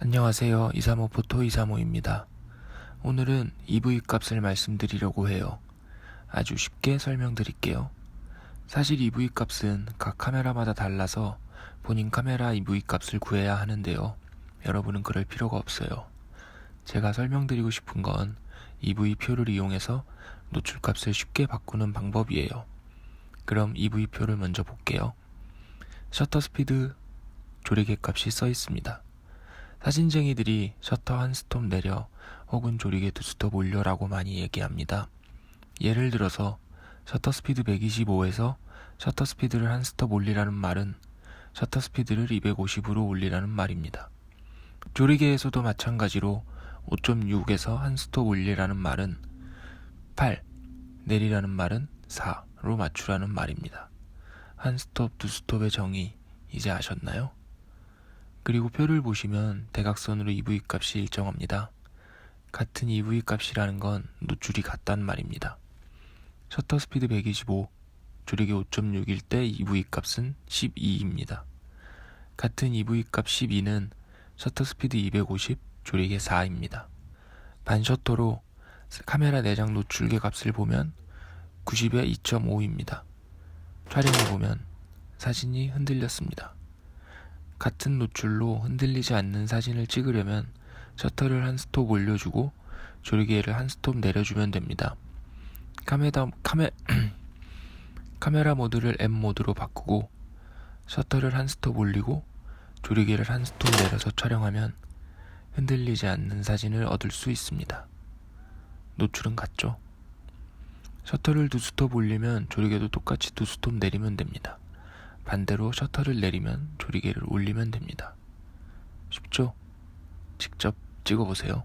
안녕하세요. 235 포토 235입니다. 오늘은 EV 값을 말씀드리려고 해요. 아주 쉽게 설명드릴게요. 사실 EV 값은 각 카메라마다 달라서 본인 카메라 EV 값을 구해야 하는데요. 여러분은 그럴 필요가 없어요. 제가 설명드리고 싶은 건 EV 표를 이용해서 노출 값을 쉽게 바꾸는 방법이에요. 그럼 EV 표를 먼저 볼게요. 셔터 스피드 조리개 값이 써 있습니다. 사진쟁이들이 셔터 한 스톱 내려 혹은 조리개 두 스톱 올려라고 많이 얘기합니다. 예를 들어서 셔터 스피드 125에서 셔터 스피드를 한 스톱 올리라는 말은 셔터 스피드를 250으로 올리라는 말입니다. 조리개에서도 마찬가지로 5.6에서 한 스톱 올리라는 말은 8, 내리라는 말은 4로 맞추라는 말입니다. 한 스톱, 두 스톱의 정의 이제 아셨나요? 그리고 표를 보시면 대각선으로 EV 값이 일정합니다. 같은 EV 값이라는 건 노출이 같단 말입니다. 셔터 스피드 125, 조리개 5.6일 때 EV 값은 12입니다. 같은 EV 값 12는 셔터 스피드 250, 조리개 4입니다. 반셔터로 카메라 내장 노출계 값을 보면 90에 2.5입니다. 촬영을 보면 사진이 흔들렸습니다. 같은 노출로 흔들리지 않는 사진을 찍으려면 셔터를 한 스톱 올려주고 조리개를 한 스톱 내려주면 됩니다. 카메라, 카메, 카메라 모드를 M 모드로 바꾸고 셔터를 한 스톱 올리고 조리개를 한 스톱 내려서 촬영하면 흔들리지 않는 사진을 얻을 수 있습니다. 노출은 같죠? 셔터를 두 스톱 올리면 조리개도 똑같이 두 스톱 내리면 됩니다. 반대로 셔터를 내리면 조리개를 올리면 됩니다. 쉽죠? 직접 찍어보세요.